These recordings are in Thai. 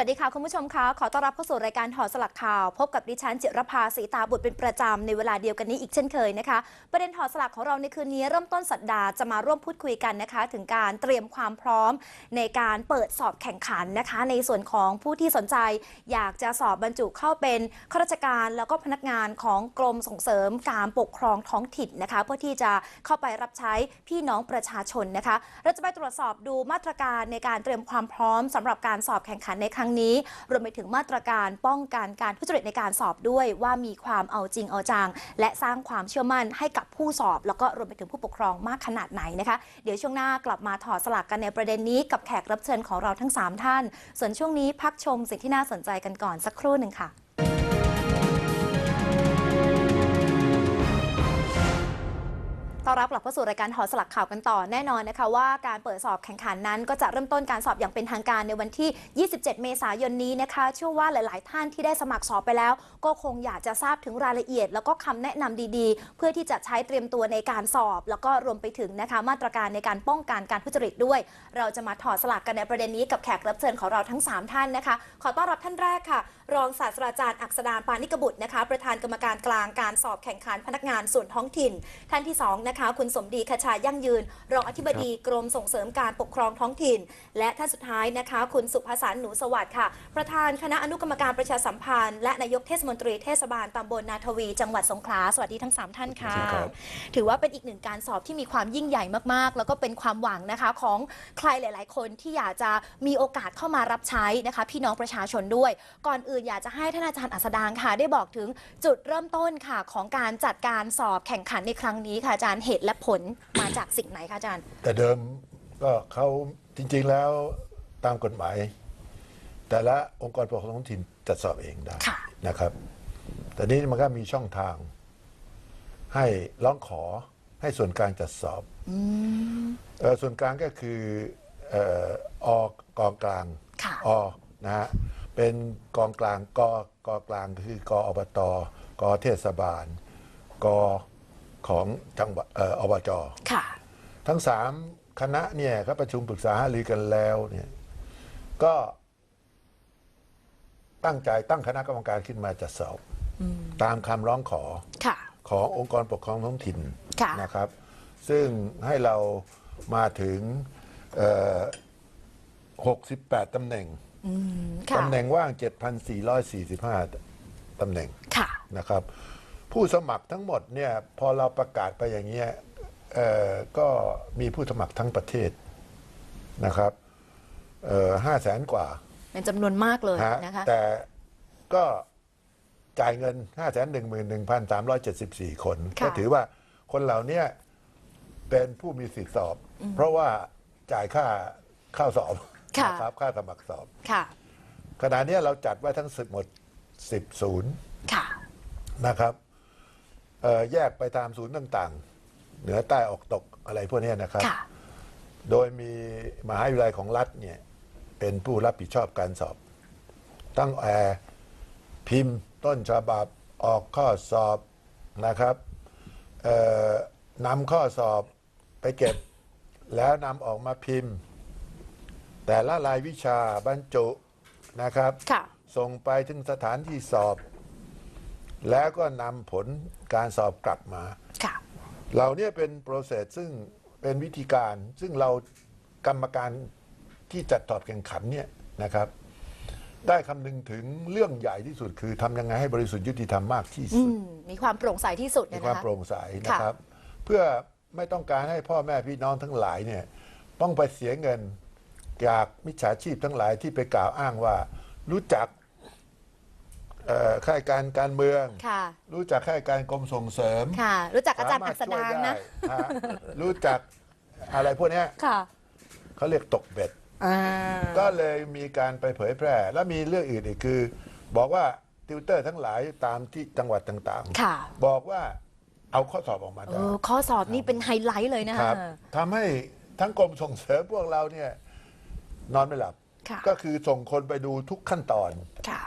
สวัสดีค่ะคุณผู้ชมคะขอต้อนรับเข้าสู่รายการถอสลักข่าว พบกับดิฉันจิรภาสีตาบุตรเป็นประจำในเวลาเดียวกันนี้อีกเช่นเคยนะคะ ประเด็นถอสลักของเราในคืนนี้เริ่มต้นสัปดาห์จะมาร่วมพูดคุยกันนะคะ ถึงการเตรียมความพร้อมในการเปิดสอบแข่งขันนะคะ ในส่วนของผู้ที่สนใจ อยากจะสอบบรรจุเข้าเป็นข้าราชการแล้วก็พนักงานของกรมส่งเสริมการปกครองท้องถิ่นนะคะ เพื่อที่จะเข้าไปรับใช้พี่น้องประชาชนนะคะ เราจะไปตรวจสอบดูมาตรการในการเตรียมความพร้อมสำหรับการสอบแข่งขันในครั้งนี้ รวมไปถึงมาตรการป้องกันการทุจริตในการสอบด้วยว่ามีความเอาจริงเอาจัง และสร้างความเชื่อมั่นให้กับผู้สอบ แล้วก็รวมไปถึงผู้ปกครองมากขนาดไหนนะคะ เดี๋ยวช่วงหน้ากลับมาถอดสลักกันในประเด็นนี้กับแขกรับเชิญของเราทั้ง 3 ท่าน ส่วนช่วงนี้พักชมสิ่งที่น่าสนใจกันก่อนสักครู่หนึ่งค่ะ ต้อนรับกลับเข้าสู่รายการถอดสลักข่าวกันต่อแน่นอนนะคะว่าการเปิดสอบแข่งขันนั้น ก็จะเริ่มต้นการสอบอย่างเป็นทางการในวันที่ 27 เมษายนนี้นะคะ เชื่อว่าหลาย ๆ ท่านที่ได้สมัครสอบไปแล้ว ก็คงอยากจะทราบถึงรายละเอียด แล้วก็คำแนะนำดี ๆ เพื่อที่จะใช้เตรียมตัวในการสอบ แล้วก็รวมไปถึงนะคะมาตรการในการป้องกันการทุจริตด้วย เราจะมาถอดสลักกันในประเด็นนี้กับแขกรับเชิญของเราทั้ง 3 ท่านนะคะ ขอต้อนรับท่านแรกค่ะ รองศาสตราจารย์อักษดาปานิกบุตรนะคะ ประธานกรรมการกลางการสอบแข่งขันพนักงานส่วนท้องถิ่น ท่านที่สองนะคะ คุณสมดีคชายั่งยืน รองอธิบดีกรมส่งเสริมการปกครองท้องถิ่น และท่านสุดท้ายนะคะ คุณสุภสารหนูสวัสดิ์ค่ะ ประธานคณะอนุกรรมการประชาสัมพันธ์ และนายกเทศมนตรีเทศบาลตำบลนาทวี จังหวัดสงขลาสวัสดีทั้งสามท่านค่ะสวัสดีครับถือว่าเป็นอีกหนึ่งการสอบที่มีความยิ่งใหญ่มากๆ แล้วก็เป็นความหวังนะคะของใครหลาย ๆ คนที่อยากจะมีโอกาสเข้ามารับใช้นะคะ พี่น้องประชาชนด้วย ก่อนอื่นอยากจะให้ท่านอาจารย์อัสดางค่ะ ได้บอกถึงจุดเริ่มต้นค่ะของการจัดการสอบแข่งขันในครั้งนี้ค่ะอาจารย์เหตุและผลมาจากสิ่งไหนคะอาจารย์ แต่เดิมก็เขาจริงๆแล้วตามกฎหมาย แต่ละองค์กรปกครองท้องถิ่นจัดสอบเองได้ค่ะ นะครับ แต่นี้มันก็มีช่องทาง ให้ร้องขอให้ส่วนกลางจัดสอบเอ่อส่วนกลางก็คือเอ่ออกองกลางค่ะ อนะฮะเป็นกองกลางกกอกลางคือกอบตกเทศบาล ก ของจังหวัดเอ่ออบจค่ะ ทั้งสามคณะเนี่ยเขาประชุมปรึกษาหารือกันแล้วเนี่ยก็ตั้งใจตั้งคณะกรรมการขึ้นมาจัดสอบตามคำร้องขอค่ะขององค์กรปกครองท้องถิ่นค่ะนะครับ ซึ่งให้เรามาถึงเอ่อ68 ตำแหน่งค่ะตำแหน่งว่าง 7,445 ตำแหน่งค่ะนะครับ ผู้สมัครทั้งหมดเนี่ยพอเราประกาศไปอย่างเงี้ยเอ่อก็มีผู้สมัครทั้งประเทศนะครับห้าแสนกว่า เป็นจำนวนมากเลยฮะนะคะแต่ก็จ่ายเงิน 5 1 1 3 7 4 คนค่ะก็ถือว่าคนเหล่าเนี้ยเป็นผู้มีสิทธิสอบ เพราะว่าจ่ายค่าเข้าสอบค่ะนะครับค่าสมัครสอบค่ะขณะเนี้ยเราจัดไว้ทั้งสึกหมด 10 ศูนย์ค่ะนะครับ เอ่อแยกไปตามศูนย์ต่างๆ เหนือใต้ออกตกอะไรพวกเนี้ยนะครับ ค่ะ โดยมีมหาวิทยาลัยของรัฐเนี่ยเป็นผู้รับผิดชอบการสอบ ตั้งแอร์พิมพ์ต้นฉบับออกข้อสอบนะครับเอ่อนำข้อสอบไปเก็บแล้วนำออกมาพิมพ์ แต่ละรายวิชาบรรจุนะครับ ค่ะ ส่งไปถึงสถานที่สอบ แล้วก็นำผลการสอบกลับมาค่ะเหล่านี้เป็นโปรเซสซึ่งเป็นวิธีการ ซึ่งเรากรรมการที่จัดสอบแข่งขันเนี่ยนะครับ ได้คำนึงถึงเรื่องใหญ่ที่สุดคือทำยังไงให้บริสุทธิ์ยุติธรรมมากที่อืสุด มมีความโปร่งใสที่สุดมีนะความคะ โปร่งใสนะครับ เพื่อไม่ต้องการให้พ่อแม่พี่น้องทั้งหลายเนี่ยต้องไปเสียเงินจากมิจฉาชีพทั้งหลายที่ไปกล่าวอ้างว่า รู้จัก เอ่อข้าราชการการเมือง ค่ะ รู้จักข้าราชการกรมส่งเสริมค่ะ รู้จักอาจารย์อักษดางนะ สามารถช่วยได้ฮะรู้จักอะไรพวกเนี้ยค่ะ เขาเรียกตกเบ็ด อ่า ก็เลยมีการไปเผยแพร่ แล้วมีเรื่องอื่นอีกคือ บอกว่าติวเตอร์ทั้งหลายตามที่จังหวัดต่างค่ะ ๆ บอกว่าเอาข้อสอบออกมาเอได้อ ข้อสอบนี่เป็นไฮไลท์เลยนะคคะรับทำให้ทั้งกรมส่งเสริมพวกเราเนี่ยนอนไม่หลับ ค่ะ ก็คือส่งคนไปดูทุกขั้นตอน ค่ะ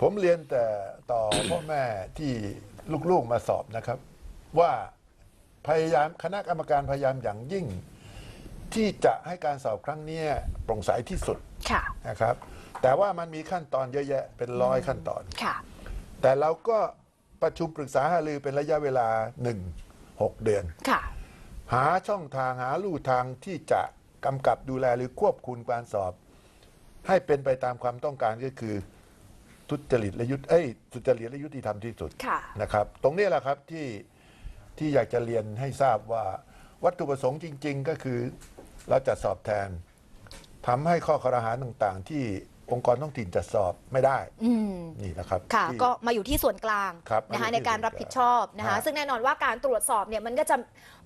ผมเรียนแต่ต่อพ่อแม่ที่ลูกๆมาสอบนะครับ ว่าพยายามคณะกรรมการพยายามอย่างยิ่ง ที่จะให้การสอบครั้งเนี้ยโปร่งใสที่สุดค่ะนะครับ แต่ว่ามันมีขั้นตอนเยอะแยะเป็นร้อยขั้นตอนค่ะ แต่เราก็ประชุมปรึกษาหารือเป็นระยะเวลาหนึ่งหกเดือนค่ะ หาช่องทางหาลู่ทางที่จะกำกับดูแลหรือควบคุมการสอบ ให้เป็นไปตามความต้องการก็คือ ทุจริตและยุติเอ้ยสุจริตและยุติธรรมที่สุดค่ะ นะครับ ตรงนี้แหละครับที่ที่อยากจะเรียนให้ทราบว่าวัตถุประสงค์จริง ๆ ก็คือเราจะสอบแทนทำให้ข้อคอรหาต่างๆ ที่ องค์กรท้องถิ่นจะสอบไม่ได้อืมนี่นะครับค่ะ ที่ ก็มาอยู่ที่ส่วนกลางครับนะคะมาอยู่ที่ในการรับผิดชอบนะคะ ฮะ ซึ่งแน่นอนว่าการตรวจสอบเนี่ยมันก็จะ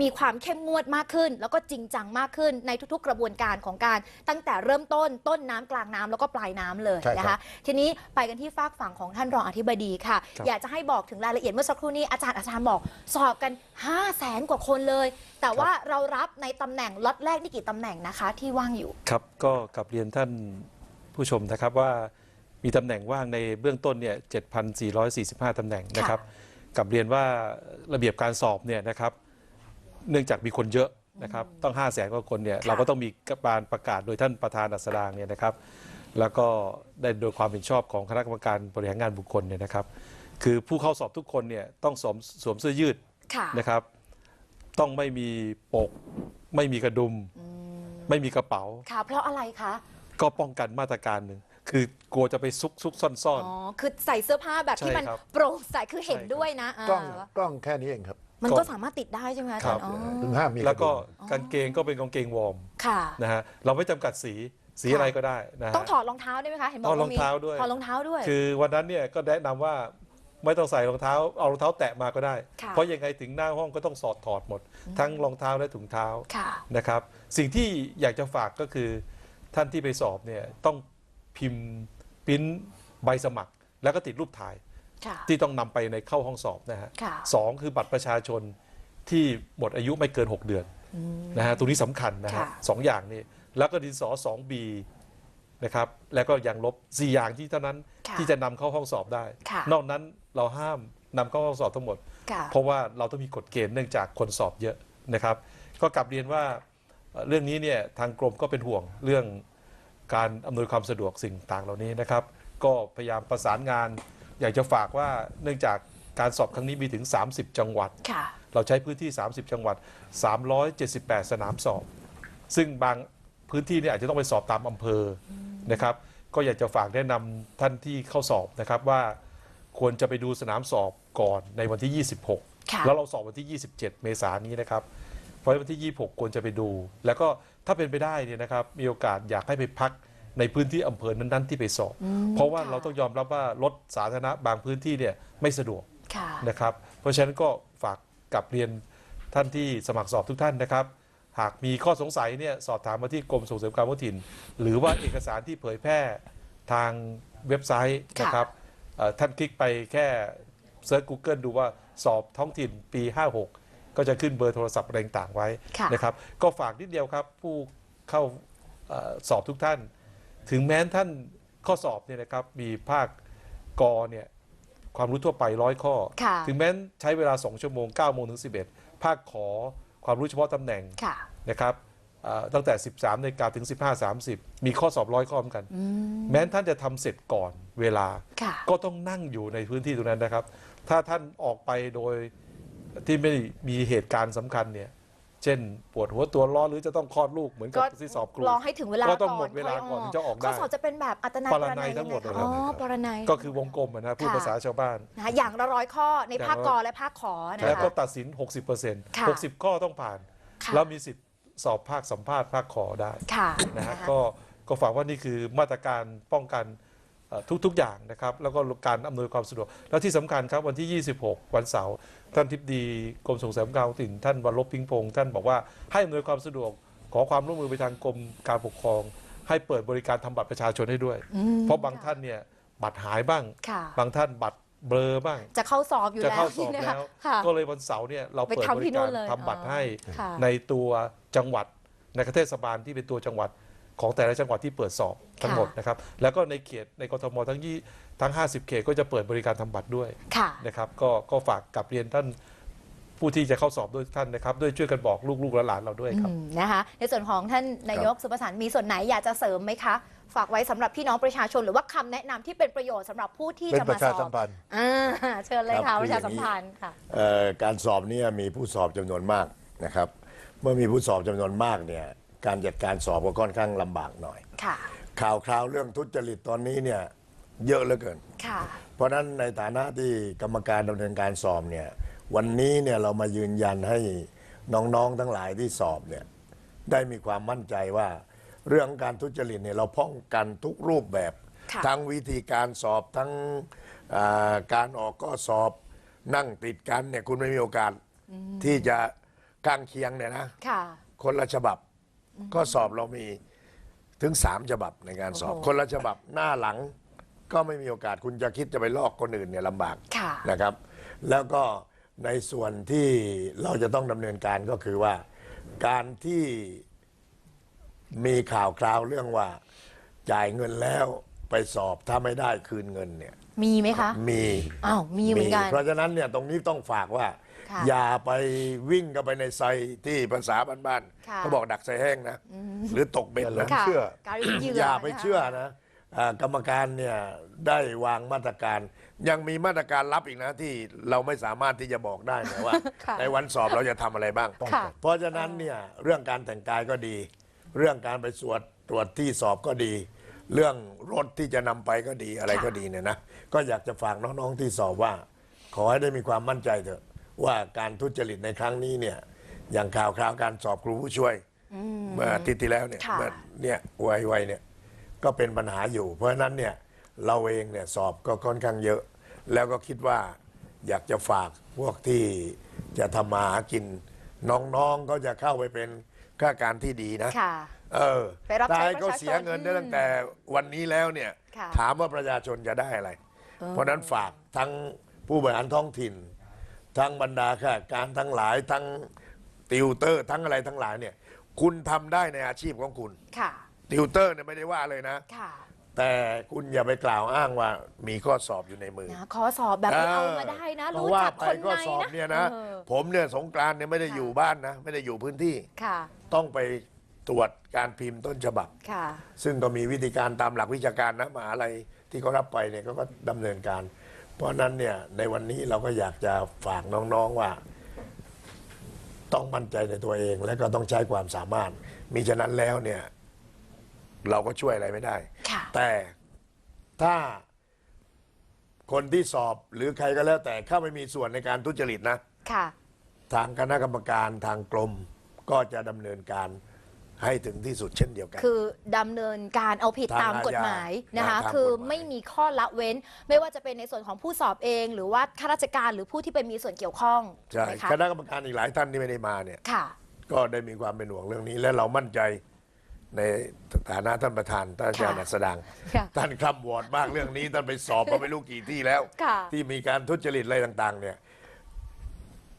มีความเข้มงวดมากขึ้น แล้วก็จริงจังมากขึ้นในทุกๆ กระบวนการของการตั้งแต่เริ่มต้นต้นน้ำกลางน้ำแล้วก็ปลายน้ำเลยใช่ครับนะคะ ทีนี้ไปกันที่ฝากฝั่งของท่านรองอธิบดีค่ะ ครับ อยากจะให้บอกถึงรายละเอียดเมื่อสักครู่นี้อาจารย์อาจารย์บอกสอบกัน 5 0 0แสนกว่าคนเลย แต่ว่าเรารับในตำแหน่งล็อตแรกนี่กี่ตำแหน่งนะคะที่ว่างอยู่ ครับก็กลับเรียนท่าน ผู้ชมนะครับว่ามีตำแหน่งว่างในเบื้องต้นเนี่ย 7,445 ตำแหน่งนะครับกลับเรียนว่าระเบียบการสอบเนี่ยนะครับ เนื่องจากมีคนเยอะนะครับ ต้อง 5 0 0แสนกว่าคนเนี่ยค่ะเราก็ต้องมีการประกาศโดยท่านประธานอัสดางเนี่ยนะครับ แล้วก็ได้โดยความเห็นชอบของคณะกรรมการบริหารงานบุคคลเนี่ยนะครับ คือผู้เข้าสอบทุกคนเนี่ยต้องสวมสวมเสื้อยืดค่ะนะครับ ต้องไม่มีปก ไม่มีกระดุม ไม่มีกระเป๋าค่ะเพราะอะไรคะ ก็ป้องกันมาตรการหนึ่งคือกลัวจะไปซุกซุกซ่อนซ่อน อ๋อ คือใส่เสื้อผ้าแบบที่ใช่มันครับโปร่งใสคือเห็นใช่ครับ ด้วยนะกล้องอ่ากล้องแค่นี้เองครับมันก็ก็สามารถติดได้ใช่ไหมอาจารย์ครับ อ๋อถึงห้ามมีแล้วก็ระดุมกางเกงก็เป็นกางเกงวอร์มค่ะ นะฮะเราไม่จำกัดสีสีค่ะอะไรก็ได้นะฮะ ต้องถอดรองเท้าได้ไหมคะ เห็นบอกถอดว่รองเท้าด้วย ถอดรองเท้าด้วย คือวันนั้นเนี่ยก็แนะนำว่าไม่ต้องใส่รองเท้าเอารองเท้าแตะมาก็ได้ ค่ะ เพราะยังไงถึงหน้าห้องก็ต้องสอดถอดหมด ทั้งรองเท้าและถุงเท้าค่ะ นะครับ สิ่งที่อยากจะฝากก็คือ ท่านที่ไปสอบเนี่ยต้องพิมพ์ปริ้นใบสมัคร แล้วก็ติดรูปถ่าย ค่ะ ที่ต้องนำไปในเข้าห้องสอบนะฮะค่ะ สองคือบัตรประชาชนที่หมดอายุไม่เกิน 6 เดือนนะฮะตรงนี้สำคัญนะฮะค่ะ สองอย่างนี้แล้วก็ดินสอ 2B นะครับ แล้วก็ยังลบ4อย่างที่เท่านั้นค่ะที่จะนำเข้าห้องสอบได้ ค่ะ นอกนั้นเราห้ามนำเข้าห้องสอบทั้งหมด ค่ะ เพราะว่าเราต้องมีกฎเกณฑ์เนื่องจากคนสอบเยอะนะครับ ก็กลับเรียนว่า เอ่อเรื่องนี้เนี่ยทางกรมก็เป็นห่วงเรื่องการอำนวยความสะดวกสิ่งต่างเหล่านี้นะครับ ก็พยายามประสานงาน อยากจะฝากว่าเนื่องจากการสอบครั้งนี้มีถึง 30 จังหวัด ค่ะ เราใช้พื้นที่ 30 จังหวัด 378 สนามสอบ ซึ่งบางพื้นที่เนี่ยอาจจะต้องไปสอบตามอำเภออนะครับ ก็อยากจะฝากแนะนำท่านที่เข้าสอบนะครับว่าควรจะไปดูสนามสอบก่อนในวันที่26ค่ะแล้วเราสอบวันที่ 27 เมษายนนี้นะครับ เพราะฉะนั้นวันที่ 26 ควรจะไปดู แล้วก็ถ้าเป็นไปได้เนี่ยนะครับมีโอกาสอยากให้ไปพักในพื้นที่อำเภอนั้นๆที่ไปสอบ เพราะว่าค่ะเราต้องยอมรับว่ารถสาธารณะบางพื้นที่เนี่ยไม่สะดวกค่ะนะครับ เพราะฉะนั้นก็ฝากกลับเรียนท่านที่สมัครสอบทุกท่านนะครับ หากมีข้อสงสัยเนี่ยสอบถามมาที่กรมส่งเสริมการท้องถิ่น หรือว่าเอกสารที่เผยแพร่ทางเว็บไซต์นะครับเอ่อท่านคลิกไปแค่เซิร์ช Google ดูว่าสอบท้องถิ่นปี 56 ก็จะขึ้นเบอร์โทรศัพท์อะไรต่างๆไว้ค่ะนะครับ ก็ฝากนิดเดียวครับ ผู้เข้าเอ่อสอบทุกท่าน ถึงแม้ท่านข้อสอบเนี่ยนะครับมีภาคกอเนี่ยความรู้ทั่วไปร้อยข้อค่ะถึงแม้ใช้เวลา 2 ชั่วโมง9โมงถึง 11 ภาคขอความรู้เฉพาะตำแหน่งค่ะนะครับเอ่อตั้งแต่ 13นาฬิกาถึง 15.30 มีข้อสอบร้อยข้อเหมือนกัน แม้ท่านจะทำเสร็จก่อนเวลาค่ะก็ต้องนั่งอยู่ในพื้นที่ตรงนั้นนะครับ ถ้าท่านออกไปโดย ที่ไม่มีเหตุการณ์สำคัญเนี่ย เช่นปวดหัวตัวร้อนหรือจะต้องคลอดลูกเหมือนกับก็ที่สอบครู รอให้ถึงเวลาก็ต้องก่อนหมดเวลาก่อนค่อยออกถึงจะออกได้ข้อสอบจะเป็นแบบอัตนัยปรนัยทั้งหมดเลยอ๋อครับปรนัยก็คือวงกลมอะนะพูดค่ะภาษาชาวบ้านนะคะอย่างละร้อยข้อในอย่างละภาคกอและภาคขอนะแล้วคะก็ตัดสิน 60%ค่ะ60 ข้อต้องผ่าน ค่ะ แล้วมีสิทธิ์สอบภาคสัมภาษณ์ภาคขอได้ค่ะนะฮะนะคะ ก็ก็ฝากว่านี่คือมาตรการป้องกันเอ่อ ทุก ๆ อย่างนะครับ แล้วก็การอำนวยความสะดวก แล้วที่สำคัญครับวันที่ 26 วันเสาร์ท่านทิบดีกรมส่งเสริมการท้องถิ่นท่านวันลบพิงพงศ์ท่านบอกว่าให้อำนวยความสะดวกขอความร่วมมือไปทางกรมการปกครอง ให้เปิดบริการทำบัตรประชาชนให้ด้วยอืมเพราะบางท่านเนี่ยบัตรหายบ้างค่ะบางท่านบัตรเบลอบ้าง จะเข้าสอบอยู่จะแล้วเข้าสอบนี่นะแล้คะวค่ะก็เลยวันเสาร์เนี่ยเราไปเปิดทำบที่รินู่การนเลยทำบัตรให้ค่ะในตัวจังหวัดในเทศบาลที่เป็นตัวจังหวัด ของแต่ละจังหวัดที่เปิดสอบทั้งหมดนะครับ แล้วก็ในเขตในกทมทั้งยี่ทั้ง 50 เขตก็จะเปิดบริการทำบัตรด้วยค่ะนะครับก็ก็ฝากกับเรียนท่านผู้ที่จะเข้าสอบด้วยทุกท่านนะครับ ด้วยช่วยกันบอกลูกๆและหลานเราด้วยครับอืมนะคะในส่วนของท่านนายกสุประสานมีส่วนไหนอยากจะเสริมไหมคะ ฝากไว้สำหรับพี่น้องประชาชน หรือว่าคำแนะนำที่เป็นประโยชน์สำหรับผู้ที่เป็นจะปมาระสชาอสับมพันธ์อ่าเชิญเลยครัค่ะบประชาคืออย่างนี้สัมพันธ์ค่ะเอ่อการสอบเนี่ยมีผู้สอบจำนวนมากนะครับ เมื่อมีผู้สอบจำนวนมากเนี่ย การจัดการสอบก็ค่อนข้างลำบากหน่อย ค่ะ ข่าวคราวเรื่องทุจริตตอนนี้เนี่ยเยอะเหลือเกิน ค่ะ เพราะฉะนั้นในฐานะที่กรรมการดำเนินการสอบเนี่ยวันนี้เนี่ยเรามายืนยันให้น้องๆทั้งหลายที่สอบเนี่ยได้มีความมั่นใจว่าเรื่องการทุจริตเนี่ยเราป้องกันทุกรูปแบบ ค่ะ ทั้งวิธีการสอบทั้งอ่าการออกก็สอบนั่งติดกันเนี่ยคุณไม่มีโอกาสที่จะข้างเคียงเนี่ยนะ ค่ะ คนละฉบับ ก็สอบเรามีถึงสามฉบับในการสอบโอ้โหคนละฉบับหน้าหลังก็ไม่มีโอกาสคุณจะคิดจะไปลอกคนอื่นเนี่ยลำบากค่ะนะครับ แล้วก็ในส่วนที่เราจะต้องดำเนินการก็คือว่า การที่มีข่าวคราวเรื่องว่าจ่ายเงินแล้ว ไปสอบถ้าไม่ได้คืนเงินเนี่ยมีไหมคะ มีอ้าวมีเหมือนกัน เพราะฉะนั้นเนี่ยตรงนี้ต้องฝากว่า ค่ะ อย่าไปวิ่งเข้าไปในไซที่ภาษาบ้านค่ะๆเขาบอกดักไซแห้งนะ หรือตกเบ็ดอย่าหลนะงค่ะเชื่อ การเป็นเหยื่ออย่าไปนะคะ เชื่อนะอ่ากรรมการเนี่ยได้วางมาตรการ ยังมีมาตรการรับอีกนะที่เราไม่สามารถที่จะบอกได้นะว่า ค่ะในวันสอบเราจะทำอะไรบ้าง ค่ะ เพราะฉะนั้นเนี่ยเรื่องการแต่งกายก็ดี เรื่องการไปสวดตรวจที่สอบก็ดี เรื่องรถที่จะนำไปก็ดีอะไรก็ดีเนี่ยนะก็อยากจะฝากน้องๆที่สอบว่า ขอให้ได้มีความมั่นใจเถอะว่าการทุจริตในครั้งนี้เนี่ยอย่างข่าวคราวการสอบครูผู้ช่วยเมื่ออาทิตย์ที่แล้วเนี่ยค่ะเมื่อเนี่ยวัยวัยเนี่ยก็เป็นปัญหาอยู่ เพราะฉะนั้นเนี่ยเราเองเนี่ยสอบก็ค่อนข้างเยอะ แล้วก็คิดว่าอยากจะฝากพวกที่จะทำมาหากิน น้องๆก็จะเข้าไปเป็นข้าการที่ดีนะค่ะ เออไปรับใช้ถ้าให้ประเขาชาชนเสียเงินได้ตั้งแต่วันนี้แล้วเนี่ยค่ะ ถามว่าประชาชนจะได้อะไร เพราะฉะนั้นฝากทั้งผู้บริหารท้องถิ่น ทั้งบรรดาข้าราชการทั้งหลายทั้งติวเตอร์ ทั้งอะไรทั้งหลายเนี่ยคุณทำได้ในอาชีพของคุณ ค่ะ ติวเตอร์เนี่ยไม่ได้ว่าเลยนะ ค่ะ แต่คุณอย่าไปกล่าวอ้างว่ามีข้อสอบอยู่ในมือ นะขอสอบแบบนี้เอามาได้นะเพรู้ราะว่าจักไปคนก็ในสอบนะเนี่ยนะเออผมเนี่ยสงกรานต์เนี่ยไม่ได้อยู่บ้านนะ ไม่ได้อยู่พื้นที่ ค่ะ ต้องไป ตรวจการพิมพ์ต้นฉบับ ค่ะ ซึ่งก็มีวิธีการตามหลักวิชาการนะมหาอะไรที่เขารับไปเนี่ยเขาก็ดำเนินการ เพราะฉะนั้นเนี่ยในวันนี้เราก็อยากจะฝากน้องๆว่า ต้องมั่นใจในตัวเอง และก็ต้องใช้ความสามารถมิฉะนั้นแล้วเนี่ย เราก็ช่วยอะไรไม่ได้ ค่ะ แต่ถ้าคนที่สอบหรือใครก็แล้ว แต่เข้าไม่มีส่วนในการทุจริตนะ ค่ะ ทางคณะกรรมการทางกรมก็จะดำเนินการ ให้ถึงที่สุดเช่นเดียวกัน คือดำเนินการเอาผิดทางตามกฎหมายนะคะอาญาทางกฎหมายคือไม่มีข้อละเว้น ไม่ว่าจะเป็นในส่วนของผู้สอบเอง หรือว่าข้าราชการหรือผู้ที่ไปมีส่วนเกี่ยวข้องใช่ไหมคะคณะกรรมการอีกหลายท่านที่ไม่ได้มาเนี่ย ค่ะ ก็ได้มีความเป็นห่วงเรื่องนี้ และเรามั่นใจในฐานะท่านประธานท่านอาจารย์ค่ะอัสดางค่ะท่านคล่ำวอดมากเรื่องนี้ ท่านไปสอบมาไม่รู้กี่ที่แล้ว ค่ะ ที่มีการทุจริตอะไรต่าง ๆ เนี่ย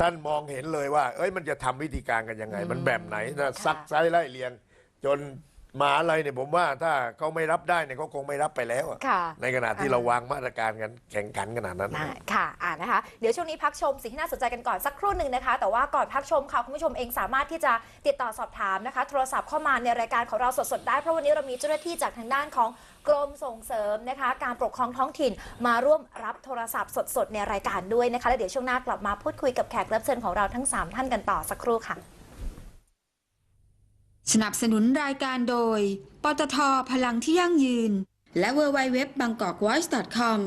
ท่านมองเห็นเลยว่า เอ้ยมันจะทำวิธีการกันยังไง มันแบบไหนนะซักไซไล่เลียง จน มหาอะไรเนี่ยผมว่าถ้าเขาไม่รับได้เนี่ยเขาคงไม่รับไปแล้วอะค่ะ ในขณะที่เราวางมาตรการกันแข่งขันขนาดนั้น ได้ค่ะอ่านะคะ เดี๋ยวช่วงนี้พักชมสิ่งที่น่าสนใจกันก่อนสักครู่หนึ่งนะคะ แต่ว่าก่อนพักชมค่ะ คุณผู้ชมเองสามารถที่จะติดต่อสอบถามนะคะ โทรศัพท์เข้ามาในรายการของเราสดๆได้ เพราะวันนี้เรามีเจ้าหน้าที่จากทางด้านของกรมส่งเสริมนะคะ การปกครองท้องถิ่นมาร่วมรับโทรศัพท์สดๆในรายการด้วยนะคะ แล้วเดี๋ยวช่วงหน้ากลับมาพูดคุยกับแขกรับเชิญของเราทั้งสามท่านกันต่อสักครู่ค่ะ สนับสนุนรายการโดย ปตทพลังที่ยั่งยืน และ w w w b a n g k o k v o i c e c o m